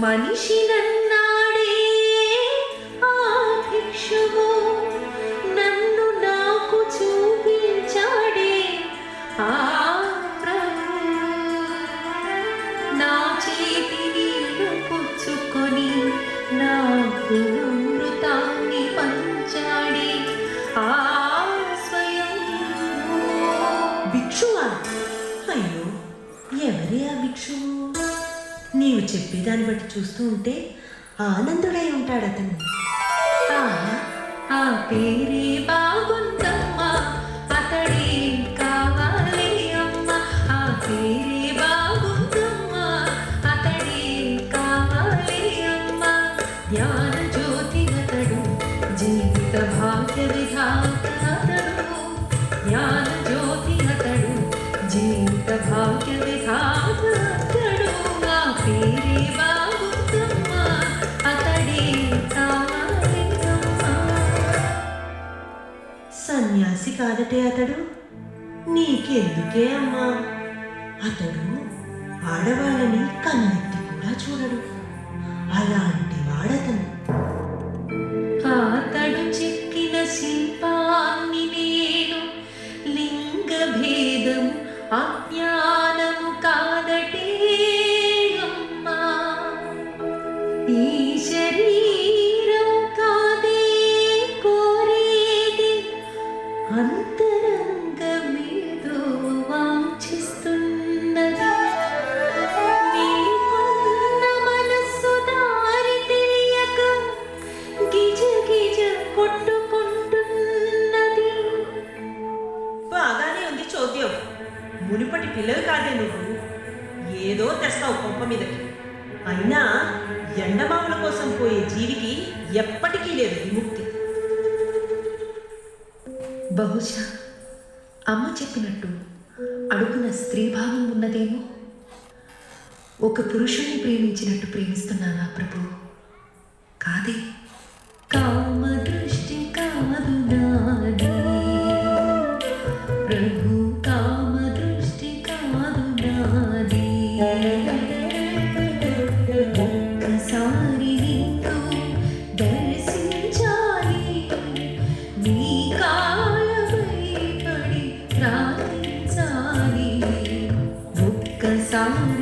మనిషి నన్నాడే ఆ భిక్షువు నన్ను నాకు చూపించాడే ఆ ప్రభు. నా చేతి పుచ్చుకొని నాకు అమృతాన్ని పంచాడే ఆ స్వయం భిక్షువా? అయ్యో ఎవరే ఆ భిక్షువు? నీవు చెప్పేదాన్ని బట్టి చూస్తూ ఉంటే ఆనందుడై ఉంటాడు అతను ఆ ఆ పేరే సన్యాసి కాదటే అతడు? నీకెందుకే అమ్మా? అతడు ఆడవాళ్ళని కన్నెత్తి కూడా చూడడు. అలాంటి వాడతను. అతడు చెక్కిన శిల్పాన్ని నేను లింగ భేదం అజ్ఞానము కాదటే అమ్మా. ఈ శరీరం చోద్యం మునుపటి పిల్లలు కాదే నువ్వు. ఏదో తెస్తావు కొంప మీదకి. అయినా ఎండమావుల కోసం పోయే జీవికి ఎప్పటికీ లేదు విముక్తి. బహుశా అమ్మ చెప్పినట్టు అడుగున స్త్రీభావం ఉన్నదేమో? ఒక పురుషుణ్ణి ప్రేమించినట్టు ప్రేమిస్తున్నానా ప్రభు? కాదే. ప్రభు కామ దృష్టి కాదు నాది ఒక్కసారి నిన్ను దర్శించాలి. నీ కాలమై పడి ప్రార్థించాలి. ఒక్కసారి